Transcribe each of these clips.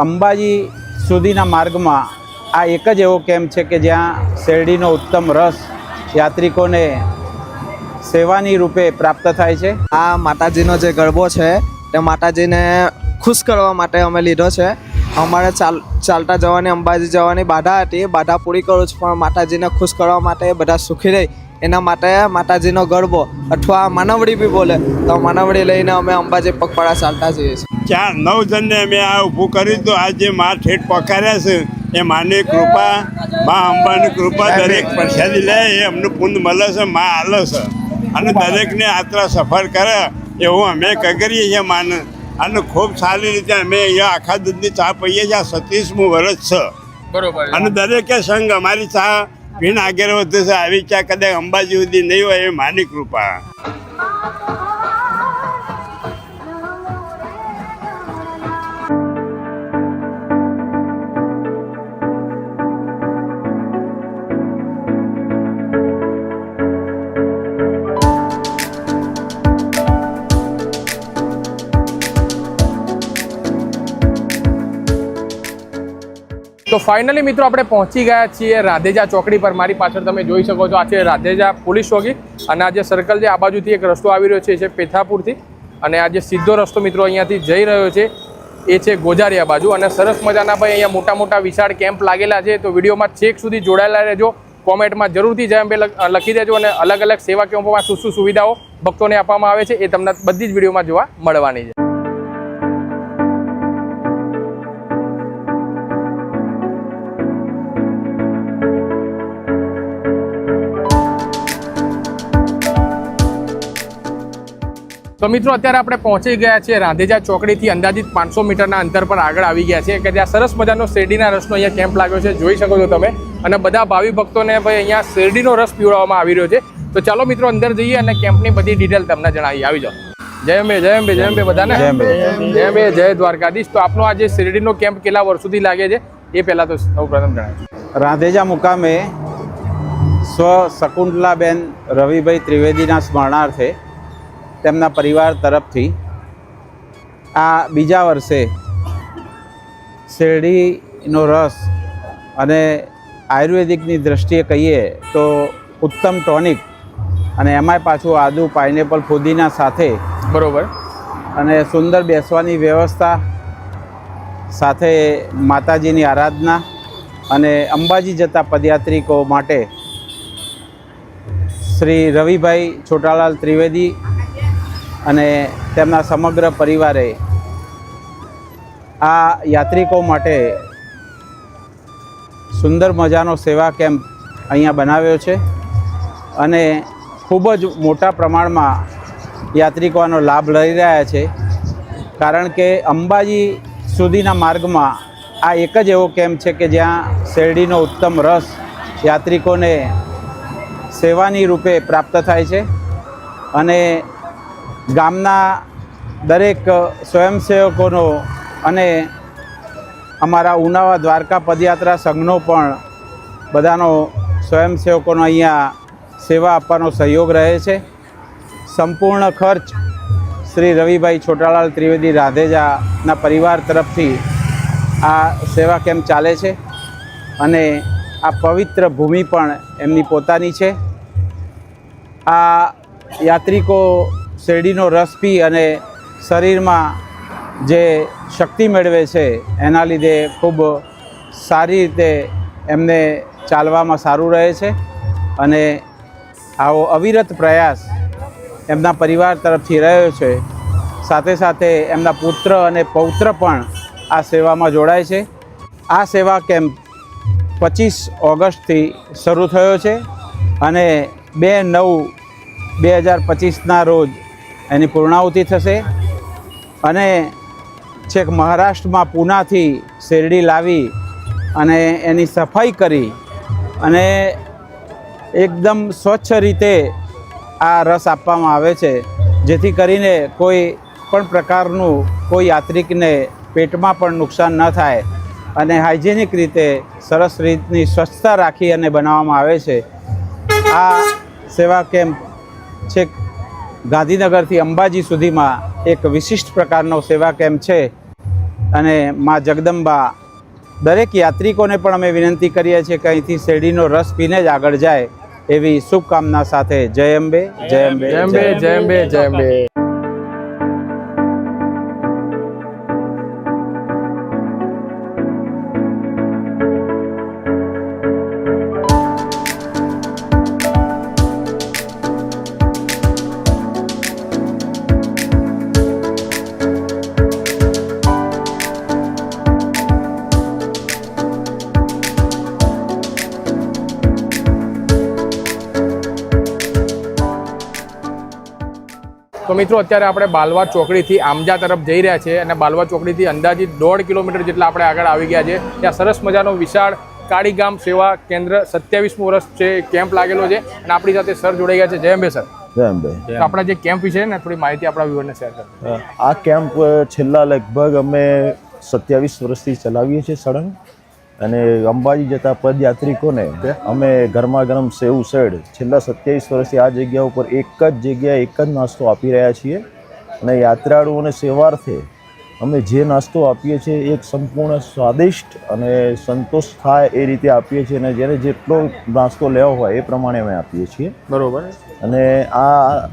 અંબાજી સુધીના માર્ગમાં આ એક જ એવો કેમ્પ છે કે જ્યાં શેરડીનો ઉત્તમ રસ યાત્રિકોને સેવાની રૂપે પ્રાપ્ત થાય છે. આ માતાજીનો જે ગરબો છે તે માતાજીને ખુશ કરવા માટે અમે લીધો છે. અમારે ચાલ, ચાલતા જવાની, અંબાજી જવાની બાધા હતી. બાધા પૂરી કરું છું, પણ માતાજીને ખુશ કરવા માટે બધા સુખી રહે. એના માટે માતાજીનો ગરબો અથવા માનવડી બી બોલે. તો માનવડી લઈને અમે અંબાજી પગપાળા ચાલતા જઈએ છીએ. ચાર નવ જણને મેં આ ઊભું કર્યું તો આ જે મા ઠેઠ પકાર્યા છે. એ માની કૃપા મા અંબાની કૃપા દરેક પ્રસાદી લે એ અમને પુण्ય મળે છે મા આલે છે. અને દરેકને યાત્રા સફળ કરે એવું અમે કરીએ છીએ માને. અને ખૂબ સારી રીતે અમે અહીંયા આખા દૂધની ચા પીએ છીએ આ સત્રીસમું વર્ષ છે. બરોબર. અને દરેકે સંઘ અમારી ચા પીને આગળ વધશે આવી ચા કદાચ અંબાજી સુધી નહીં હોય એ માની કૃપા. તો ફાઇનલી મિત્રો આપણે પહોંચી ગયા છીએ રાધેજા ચોકડી પર. મારી પાછળ તમે જોઈ શકો છો, આ છે રાધેજા પોલીસ ચોકી અને આ જે સર્કલ છે, આ બાજુથી એક રસ્તો આવી રહ્યો છે, એ છે પેથાપુરથી. અને આ જે સીધો રસ્તો મિત્રો અહીંયાથી જઈ રહ્યો છે, એ છે ગોજારિયા બાજુ. અને સરસ મજાના ભાઈ અહીંયા મોટા મોટા વિશાળ કેમ્પ લાગેલા છે, તો વિડીયોમાં છેક સુધી જોડાયેલા રહેજો. કોમેન્ટમાં જરૂરથી જય અંબે લખી દેજો અને અલગ અલગ સેવા કેમ્પોમાં શું શું સુવિધાઓ ભક્તોને આપવામાં આવે છે, એ તમને બધી જ વિડીયોમાં જોવા મળવાની છે. તો મિત્રો અત્યારે આપણે પહોંચી ગયા છીએ રાંધેજા ચોકડીથી અંદાજિત પાંચસો મીટરના અંતર પર આગળ આવી ગયા છે કે જ્યાં સરસ મજાનો શેરડીના રસનો અહીંયા કેમ્પ લાગ્યો છે. જોઈ શકો છો તમે. અને બધા ભાવિ ભક્તોને ભાઈ અહીંયા શેરડીનો રસ પીવડાવવામાં આવી રહ્યો છે. તો ચાલો મિત્રો અંદર જઈએ અને કેમ્પની બધી ડિટેલ તમને જણાવી આવી જાઓ. જય અંબે જય અંબે જય અંબે બધાને. જય અંબે. જય દ્વારકાધીશ. તો આપનો આ જે શેરડીનો કેમ્પ કેટલા વર્ષોથી લાગે છે? એ પહેલાં તો સૌ પ્રથમ જણાવો રાંધેજા મુકામે સ્વ શકુંતલાબેન રવિભાઈ ત્રિવેદીના સ્મરણાર્થે તેમના પરિવાર તરફથી આ બીજા વર્ષે શેરડીનો રસ અને આયુર્વેદિકની દ્રષ્ટિએ કહીએ તો ઉત્તમ ટોનિક અને એમાંય પાછું આદુ પાઇનેપલ ફુદીના સાથે બરાબર. અને સુંદર બેસવાની વ્યવસ્થા સાથે માતાજીની આરાધના અને અંબાજી જતા પદયાત્રિકો માટે શ્રી રવિભાઈ છોટાલાલ ત્રિવેદી અને તેમના સમગ્ર પરિવારે આ યાત્રિકો માટે સુંદર મજાનો સેવા કેમ્પ અહીંયા બનાવ્યો છે અને ખૂબ જ મોટા પ્રમાણમાં યાત્રિકો આનો લાભ લઈ રહ્યા છે. કારણ કે અંબાજી સુધીના માર્ગમાં આ એક જ એવો કેમ્પ છે કે જ્યાં શેરડીનો ઉત્તમ રસ યાત્રિકોને સેવાની રૂપે પ્રાપ્ત થાય છે. અને ગામના દરેક સ્વયંસેવકોનો અને અમારા ઉનાવા દ્વારકા પદયાત્રા સંઘનો પણ બધાનો સ્વયંસેવકોનો અહીંયા સેવા આપવાનો સહયોગ રહે છે. સંપૂર્ણ ખર્ચ શ્રી રવિભાઈ છોટાલાલ ત્રિવેદી રાધેજાના પરિવાર તરફથી આ સેવા કેમ્પ ચાલે છે અને આ પવિત્ર ભૂમિ પણ એમની પોતાની છે. આ યાત્રિકો શેરડીનો રસ પી અને શરીરમાં જે શક્તિ મેળવે છે, એના લીધે ખૂબ સારી રીતે એમને ચાલવામાં સારું રહે છે અને આવો અવિરત પ્રયાસ એમના પરિવાર તરફથી રહ્યો છે. સાથે સાથે એમના પુત્ર અને પૌત્ર પણ આ સેવામાં જોડાય છે. આ સેવા કેમ્પ પચીસ ઓગસ્ટથી શરૂ થયો છે અને બે નવ બે હજાર પચીસના રોજ એની પૂર્ણાહુતિ થશે. અને છેક મહારાષ્ટ્રમાં પૂનાથી શેરડી લાવી અને એની સફાઈ કરી અને એકદમ સ્વચ્છ રીતે આ રસ આપવામાં આવે છે. જેથી કરીને કોઈ પણ પ્રકારનું કોઈ યાત્રિકને પેટમાં પણ નુકસાન ન થાય અને હાઇજેનિક રીતે સરસ રીતની સ્વચ્છતા રાખી અને બનાવવામાં આવે છે. આ સેવા કેમ્પ છેક ગાંધીનગરથી અંબાજી સુધીમાં એક વિશિષ્ટ પ્રકારનો સેવા કેમ્પ છે. અને મા જગદંબા દરેક યાત્રિકોને પણ અમે વિનંતી કરીએ છીએ કે અહીંથી શેરડીનો રસ પીને જ આગળ જાય એવી શુભકામના સાથે જય અંબે જય અંબે જય અંબે. જય અંબે જય અંબે તો મિત્રો અત્યારે આપણે બાલવા ચોકડીથી આમજા તરફ જઈ રહ્યા છીએ અને બાલવા ચોકડીથી અંદાજિત દોઢ કિલોમીટર જેટલા આપણે આગળ આવી ગયા છે ત્યાં સરસ મજાનો વિશાળ કાળી ગામ સેવા કેન્દ્ર સત્યાવીસમું વર્ષ છે કેમ્પ લાગેલો છે અને આપણી સાથે સર જોડાઈ ગયા છે. જય અંબે સર. જય આપણા જે કેમ્પ વિશે ને થોડી માહિતી આપણા વ્યુઅરને શેર કરો. આ કેમ્પ છેલ્લા લગભગ અમે સત્યાવીસ વર્ષથી ચલાવીએ છીએ સળંગ. અને અંબાજી જતા પદયાત્રિકોને અમે ગરમા ગરમ સેવ સેડ છેલ્લા સત્યાવીસ વર્ષથી આ જગ્યા ઉપર એક જ જગ્યાએ એક જ નાસ્તો આપી રહ્યા છીએ. અને યાત્રાળુઓને સેવાર્થે અમે જે નાસ્તો આપીએ છીએ એક સંપૂર્ણ સ્વાદિષ્ટ અને સંતોષ થાય એ રીતે આપીએ છીએ અને જેને જેટલો નાસ્તો લેવો હોય એ પ્રમાણે અમે આપીએ છીએ. બરાબર. અને આ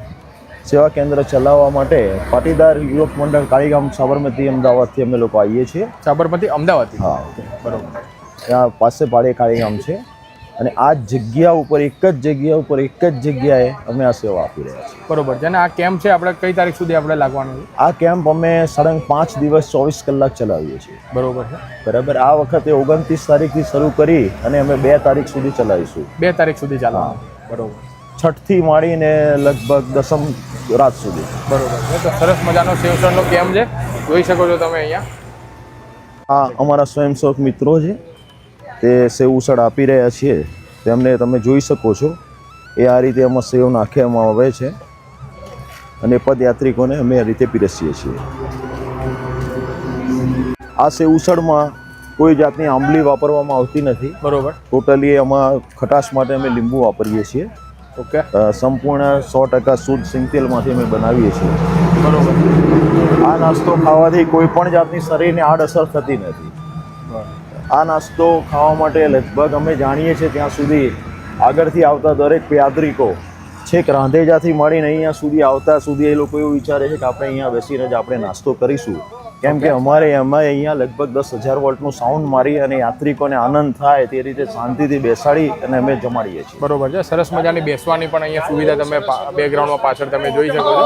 સેવા કેન્દ્ર ચલાવવા માટે પાટીદાર યુવક મંડળ કાળીગામ સાબરમતી અમદાવાદથી અમે લોકો આવીએ છીએ. સાબરમતી અમદાવાદથી? હા. બરોબર. ત્યાં પાસે પાડે કાળીગામ છે અને આ જગ્યા ઉપર એક જ જગ્યા ઉપર એક જ જગ્યાએ અમે આ સેવા આપી રહ્યા છીએ. બરોબર. છે અને આ કેમ્પ છે આપણે કઈ તારીખ સુધી આપણે લાગવાનું છે? આ કેમ્પ અમે સળંગ પાંચ દિવસ ચોવીસ કલાક ચલાવીએ છીએ. બરોબર છે. બરાબર. આ વખતે ઓગણત્રીસ તારીખથી શરૂ કરી અને અમે બે તારીખ સુધી ચલાવીશું. બે તારીખ સુધી ચાલવાનું. બરોબર. છઠથી માંડીને લગભગ દસમ રાત સુધી. બરોબર. સરસ મજાનો શિવસરનો કેમ્પ છે? જોઈ શકો છો તમે અહીંયા. આ અમારા સ્વયંસેવક મિત્રો છે. તે સેવ ઉસળ આપી રહ્યા છીએ. તેમને તમે જોઈ શકો છો. એ આ રીતે એમાં સેવ નાખવામાં આવે છે. અને પદયાત્રિકોને અમે આ રીતે પીરસીએ છીએ. આ સેવ ઉસળમાં કોઈ જાતની આંબલી વાપરવામાં આવતી નથી. બરોબર. ટોટલી એમાં ખટાશ માટે અમે લીંબુ વાપરીએ છીએ. ઓકે. સંપૂર્ણ સો ટકા શુદ્ધ સિંગતેલમાંથી અમે બનાવીએ છીએ. બરોબર. આ નાસ્તો ખાવાથી કોઈ પણ જાતની શરીરને આડઅસર થતી નથી. આ નાસ્તો ખાવા માટે લગભગ અમે જાણીએ છીએ ત્યાં સુધી આગળથી આવતા દરેક યાત્રિકો છેક રાંધેજાથી મળીને અહીંયા સુધી આવતા સુધી એ લોકો એવું વિચારે છે કે આપણે અહીંયા બેસીને જ આપણે નાસ્તો કરીશું. કેમ કે અમારે એમાં અહીંયા લગભગ દસ હજાર વોલ્ટનું સાઉન્ડ મારી અને યાત્રિકોને આનંદ થાય તે રીતે શાંતિથી બેસાડી અને અમે જમાડીએ છીએ. બરોબર છે. સરસ મજાની બેસવાની પણ અહીંયા સુવિધા તમે બેકગ્રાઉન્ડમાં પાછળ તમે જોઈ શકો છો.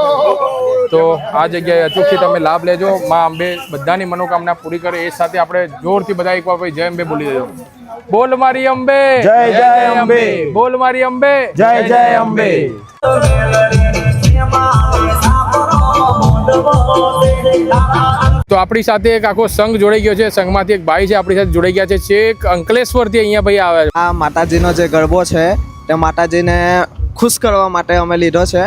તો આ જગ્યાએ અચૂકથી તમે લાભ લેજો. માં અંબે બધાની મનોકામના પૂરી કરે. એ સાથે આપણે જોરથી બધા એકવાર ભાઈ જય અંબે બોલી દેજો. બોલ મારી અંબે. જય જય અંબે. બોલ મારી અંબે. જય જય અંબે. તો આપણી સાથે એક આખો સંઘ જોડાઈ ગયો છે. સંઘમાંથી એક ભાઈ છે આપણી સાથે જોડાઈ ગયા છે. છેક અંકલેશ્વરથી અહીંયા ભાઈ આવ્યા છે. આ માતાજીનો જે ગરબો છે તે માતાજીને ખુશ કરવા માટે અમે લીધો છે.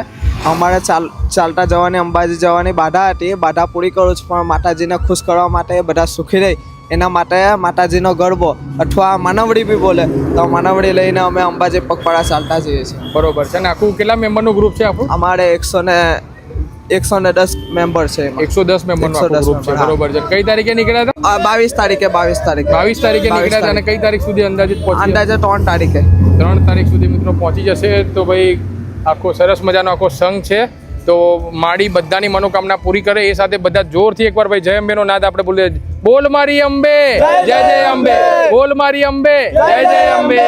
અમારે ચાલ ચાલતા જવાની અંબાજી જવાની બાધા હતી. બાધા પૂરી કરું છું પણ માતાજીને ખુશ કરવા માટે બધા સુખી રહે. એના માટે માતાજીનો ગરબો અથવા માનવડી બી બોલે તો માનવડી લઈને અમે અંબાજી પગપાળા ચાલતા જઈએ છીએ. બરોબર છે. અને આખું કેટલા મેમ્બરનું ગ્રુપ છે આપણું અમારે એકસો ને એકસો ને દસ મેમ્બર છે એકસો દસ મેમ્બર ગ્રુપ છે બરોબર છે. કઈ તારીખે નીકળ્યા હતા? બાવીસ તારીખે બાવીસ તારીખે. બાવીસ તારીખે નીકળ્યા હતા અને કઈ તારીખ સુધી અંદાજિત અંદાજે ત્રણ તારીખે. ત્રણ તારીખ સુધી મિત્રો પહોંચી જશે તો ભાઈ આખો સરસ મજાનો આખો સંઘ છે. તો માડી બધાની મનોકામના પૂરી કરે. એ સાથે બધા જોરથી એકવાર ભાઈ જય અંબેનો નાદ આપણે બોલીએ. બોલ મારી અંબે. જય જય અંબે. બોલ મારી અંબે. જય જય અંબે.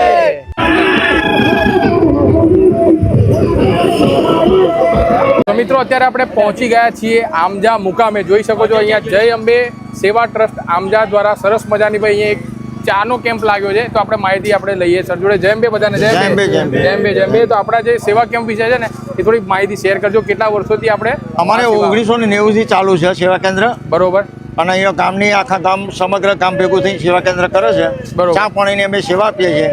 મિત્રો અત્યારે આપણે પહોંચી ગયા છીએ આમજા મુકામે. જોઈ શકો છો અહીંયા જય અંબે સેવા ટ્રસ્ટ આમજા દ્વારા સરસ મજાની ભાઈ અહીંયા એક ચાનો કેમ્પ લાગ્યો છે. તો આપણે માહિતી આપણે લઈએ. સર જોડે જય અંબે બધાને જય અંબે. જય અંબે જય અંબે. તો આપણા જે સેવા કેમ્પ વિશે છે ને એ થોડી માહિતી શેર કરજો. કેટલા વર્ષોથી આપણે અમારે ઓગણીસો ને નેવુંથી ચાલુ છે સેવા કેન્દ્ર. બરોબર. અને અહીંયા ગામની આખા ગામ સમગ્ર ગામ ભેગું થઈને સેવા કેન્દ્ર કરે છે. બરોબર. ચા પાણીની અમે સેવા આપીએ છીએ.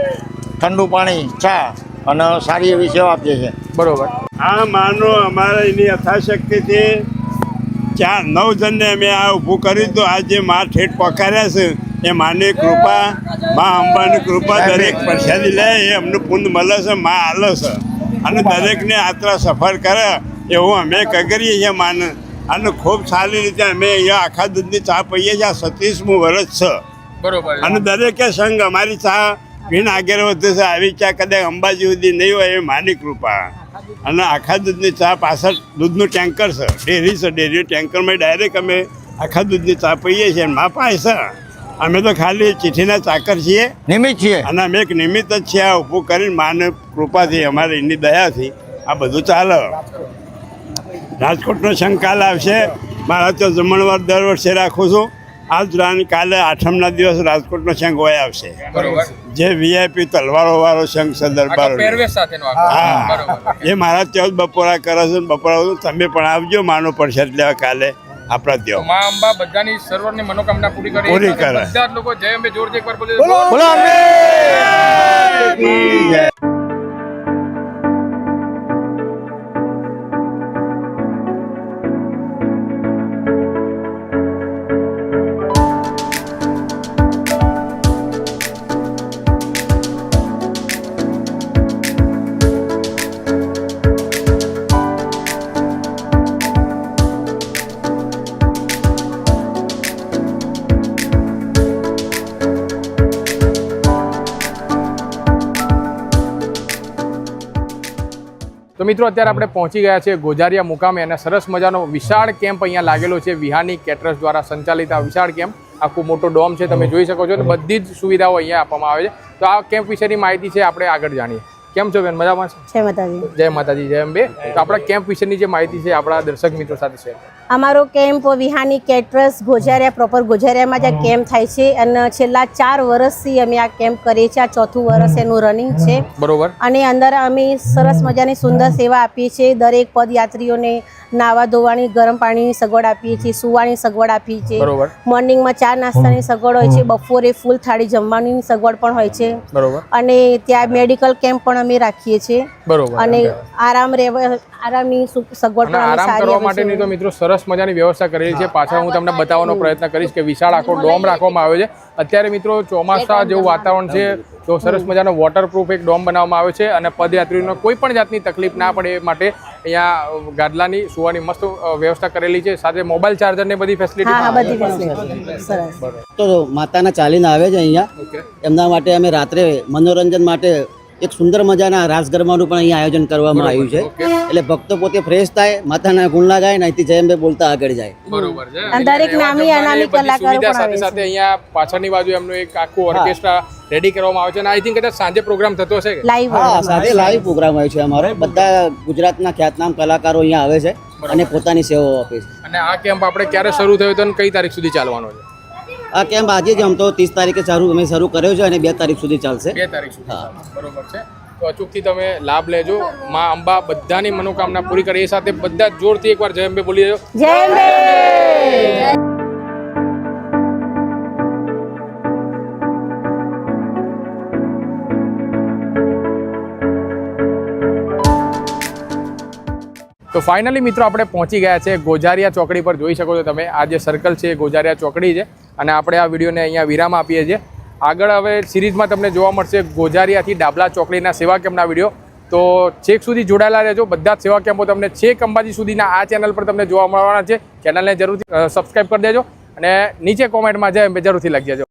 ઠંડુ પાણી ચા અને સારી એવી સેવા આપીએ છીએ. બરોબર. આ માનો અમારે એની યથાશક્તિથી ચાર નવ જણને અમે આ ઊભું કર્યું તો આ જે મા ઠેઠ પકાર્યા છે એ માની કૃપા મા અંબાની કૃપા દરેક પ્રસાદી લે એ અમને પુણ્ય મળે છે મા આલે છે. અને દરેકને આત્રા સફર કરે એવું અમે કગરીએ છીએ માને. અને ખૂબ સારી રીતે અમે અહીંયા આખા દૂધની ચા પીએ છીએ આ સત્રીસમું વર્ષ છે. બરોબર. અને દરેકે સંઘ અમારી ચા પીને આગળ વધે છે આવી ચા કદાચ અંબાજી સુધી નહીં હોય એ માની કૃપા. અને આખા દૂધની ચા પાછળ દૂધનું ટેન્કર છે. ડેરી છે ડેરી ટેન્કરમાં ડાયરેક્ટ અમે આખા દૂધની ચા પીએ છીએ અને મા પાસે છે. અમે તો ખાલી ચીઠીના ચાકર છીએ. નિમિત્ત છીએ. અને અમે એક નિમિત્ત જ છે આ ઊભું કરીને માને કૃપાથી અમારી એની દયાથી આ બધું ચાલે. રાજકોટનો શંકાલ આવશે. મારા તો જમણવાર દર વર્ષે રાખું છું. આજ રાન કાલે આઠમના દિવસ રાજકોટનો સંઘ હોય આવશે. જે વીઆઈપી તલવારો વાળો સંઘ છે દરબાર. હા. એ મારા ત્યાં જ બપોરા કરે છે બપોરા તમે પણ આવજો માનો પ્રસાદ લેવા કાલે આપણા ત્યાં. મા અંબા બધાની સર્વરની મનોકામના પૂરી કરે પૂરી કરે. બધા લોકો જય અંબે જોરથી એકવાર બોલો બોલો અંબે! તો મિત્રો અત્યારે આપણે પહોંચી ગયા છે ગોજારિયા મુકામે અને સરસ મજાનો વિશાળ કેમ્પ અહીંયા લાગેલો છે વિહાની કેટરસ દ્વારા સંચાલિત આ વિશાળ કેમ્પ. આખું મોટો ડોમ છે તમે જોઈ શકો છો અને બધી જ સુવિધાઓ અહીંયા આપવામાં આવે છે. તો આ કેમ્પ વિશેની માહિતી છે આપણે આગળ જાણીએ. કેમ છો બેન? મજામાં છો? જય માતાજી. જય માતાજી જય અંબે. તો આપણા કેમ્પ વિશેની જે માહિતી છે આપણા દર્શક મિત્રો સાથે શેર. અમારો camp Vihani caterers Gozaria proper ગોઝારિયામાં જ આ કેમ્પ થાય છે અને છેલ્લા ચાર વર્ષથી અમે આ કેમ્પ કરીએ છીએ. આ ચોથું વર્ષ એનું રનિંગ છે. બરોબર. અને અંદર અમે સરસ મજાની સુંદર સેવા આપીએ છીએ. દરેક પદયાત્રીઓને નાવા ધોવાની ગરમ પાણીની સગવડ આપીએ છીએ સુવાની સગવડ આપીએ છીએ. મોર્નિંગમાં ચા નાસ્તાની સગવડ હોય છે. બપોરે ફૂલ થાળી જમવાની સગવડ પણ હોય છે. બરોબર. અને ત્યાં મેડિકલ કેમ્પ પણ અમે રાખીએ છીએ. બરોબર. અને આરામ રહેવા આરામની સગવડ પણ સારી માટેની તો મિત્રો સરસ મજાની વ્યવસ્થા કરેલી છે. પાછળ હું તમને બતાવવાનો પ્રયત્ન કરીશ કે વિશાળ આખો ડોમ રાખવામાં આવ્યો છે. અત્યારે મિત્રો ચોમાસા જેવું વાતાવરણ છે તો સરસ મજાનો વોટરપ્રૂફ એક ડોમ બનાવવામાં આવ્યો છે અને પદયાત્રીઓને કોઈ પણ જાતની તકલીફ ના પડે એ માટે અહીંયા ગાદલાની સુવાની મસ્ત વ્યવસ્થા કરેલી છે. સાથે મોબાઈલ ચાર્જર ને બધી ફેસિલિટી સરસ. તો માતાના ચાલીને આવે છે અહીંયા. એમના માટે અમે રાત્રે મનોરંજન માટે એક સુંદર મજાના રાસ ગરબાનું પણ અહીંયા આયોજન કરવામાં આવ્યું છે. એટલે ભક્તો પોતે ફ્રેશ થાય માથાના ગુણલા ગાય ને અહીંથી જયંબે બોલતા આગળ જાય. બરોબર છે. અને દરેક નામી અનામી કલાકારો પણ સાથે સાથે અહીંયા પાછળની બાજુ એમનું એક આખું ઓર્કેસ્ટ્રા રેડી કરવામાં આવે છે અને આઈ થિંક કદાચ સાંજે પ્રોગ્રામ થતો હશે લાઈવ હા સાથે લાઈવ પ્રોગ્રામ હોય છે અમારો. બધા ગુજરાતના ખ્યાતનામ કલાકારો અહીંયા આવે છે અને પોતાની સેવાઓ આપે છે. અને આ કેમ્પ આપણે ક્યારે શરૂ થયો હતો અને કઈ તારીખ સુધી ચાલવાનો છે? આ કેમ્પ આજે જ આમ તો ત્રીસ તારીખે શરૂ અમે શરૂ કર્યો છે અને બે તારીખ સુધી ચાલશે. બે તારીખ સુધી બરોબર છે. તો અચૂકથી તમે લાભ લેજો. માં અંબા બધાની મનોકામના પૂરી કરી. એ સાથે બધા જોરથી એકવાર જય અંબે બોલી દેજો જય અંબે! તો ફાઇનલી મિત્રો આપણે પહોંચી ગયા છે ગોજારિયા ચોકડી પર. જોઈ શકો છો તમે. આ જે સર્કલ છે એ ગોજારિયા ચોકડી છે. અને આપણે આ વિડીયોને અહીંયા વિરામ આપીએ છીએ. આગળ હવે સિરીઝમાં તમને જોવા મળશે ગોજારિયાથી ડાબલા ચોકડીના સેવા કેમ્પના વીડિયો. તો છેક સુધી જોડાયેલા રહેજો. બધા જ સેવા કેમ્પો તમને છેક અંબાજી સુધીના આ ચેનલ પર તમને જોવા મળવાના છે. ચેનલને જરૂરથી સબસ્ક્રાઈબ કરી દેજો અને નીચે કોમેન્ટમાં જાય જરૂરથી લખી દેજો.